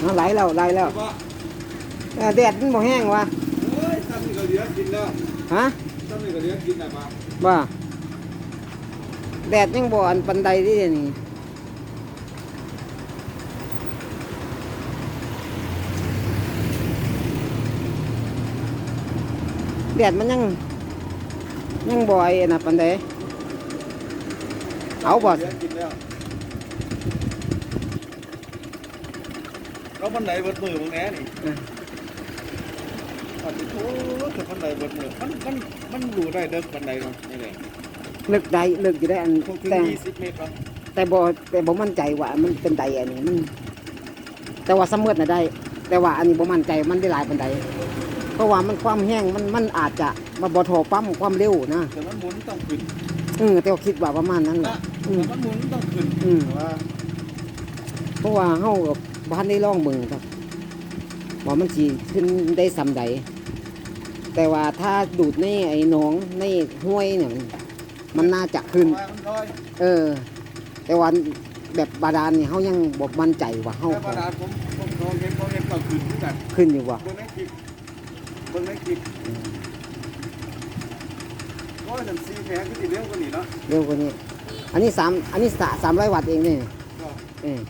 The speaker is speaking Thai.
เอาไหลแล้วไหลแล้วว่าเออแดดมันบ่แห้งวะโอ้ยตั้งนี่ก็เหลือกินแล้วฮะตั้งนี่ก็เหลือกินได้ปะบ่แดดยังบ่อันปันใดที่นี่แดดมันยังยังบ่อยนะปันใดเอาบ่เหลือกินแล้ว เราบันไดเบิดมือมึงแหน่นี่อืมอันนี้โอ้แต่บันไดเบิดมือมันมันมันรู้ได้เด้อบันไดเนาะนี่แหละลึกใดลึกอยู่ได้อันคงถึงแต่ยี่สิบเมตรครับแต่บ่แต่บ่มั่นใจว่ามันเป็นใดอันนี้มัน แต่ว่าสำเร็จน่ะได้ แต่ว่าอันนี้บ่มั่นใจมันได้หลายปานใดเพราะว่ามันความแห้งมันมันอาจจะมาบ่ทอปั๊มความเร็วนะแต่มันหมุนต้องขึ้นเออแต่ว่าคิดว่าประมาณนั้นแหนะละอืมแต่มันหมุนต้องขึ้นอืมว่า เพราะว่าเฮากับบ้านได้ลองเบิ่งครับว่ามันสิขึ้นได้สำใดแต่ว่าถ้าดูดในไอ้หนองในห้วยเนี่ยมันมันน่าจะขึ้นว่ามันน้อยเออ แต่ว่าแบบบาดาลนี่เฮายังบ่มั่นใจว่าเฮาแต่บาดาลผมผมลองเห็นเขาเห็นต้องขึ้นด้วยกันขึ้นอยู่ว่าเบิ่งในคลิปเบิ่งในคลิปโอ้ยนั่นซีแผงก็สิเร็วกว่านี้เนาะเร็วกว่านี้ อันนี้สามอันนี้สามร้อยวัตต์เองเนี่ยก็เออ